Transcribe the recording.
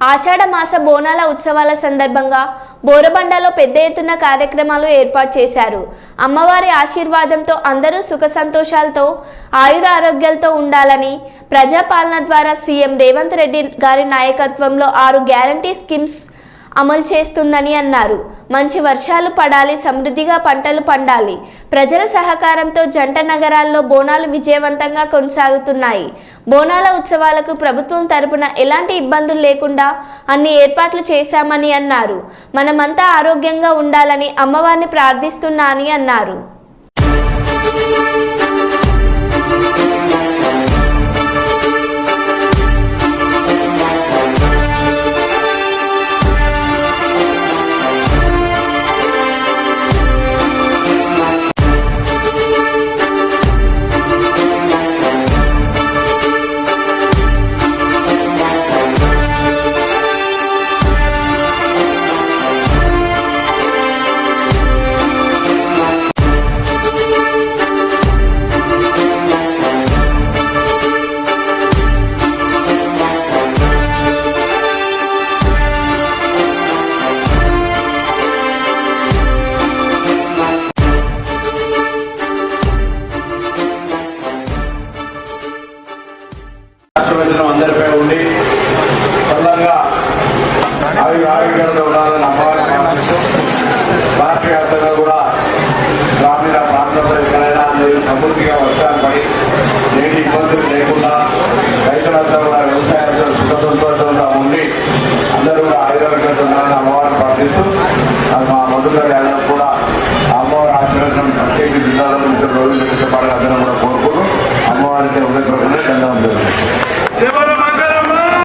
ఆషాఢ మాస బోనాల ఉత్సవాల సందర్భంగా బోరబండలో పెద్ద ఎత్తున కార్యక్రమాలు ఏర్పాటు చేశారు. అమ్మవారి ఆశీర్వాదంతో అందరూ సుఖ సంతోషాలతో ఆయుర ఆరోగ్యాలతో ఉండాలని ప్రజాపాలన ద్వారా సీఎం రేవంత్ రెడ్డి గారి నాయకత్వంలో ఆరు గ్యారంటీ స్కీమ్స్ అమలు చేస్తుందని అన్నారు. మంచి వర్షాలు పడాలి సమృద్ధిగా పంటలు పండాలి. ప్రజల సహకారంతో జంట నగరాల్లో బోనాలు విజయవంతంగా కొనసాగుతున్నాయి. బోనాల ఉత్సవాలకు ప్రభుత్వం తరపున ఎలాంటి ఇబ్బందులు లేకుండా అన్ని ఏర్పాట్లు చేశామని అన్నారు. మనమంతా ఆరోగ్యంగా ఉండాలని అమ్మవారిని ప్రార్థిస్తున్నా అని అన్నారు. ప్రజలు అందరిపై ఉండి బలంగా ఆయుర ఆరోగ్యంతో ఉండాలని అమ్మాలతో రాష్ట్ర వ్యాప్తంగా కూడా గ్రామీణ ప్రాంతంలో ఎక్కడైనా మీరు సమృద్ధిగా వర్షాలు పడి నేటి ఇబ్బందులు లేకుండా రైతులంతా కూడా వ్యవసాయంతో సుఖ సంతోషంగా ఉండి అందరూ కూడా ఆయురాలతో ఉండాలని అమ్మవారిని ప్రార్థిస్తూ మా మధుర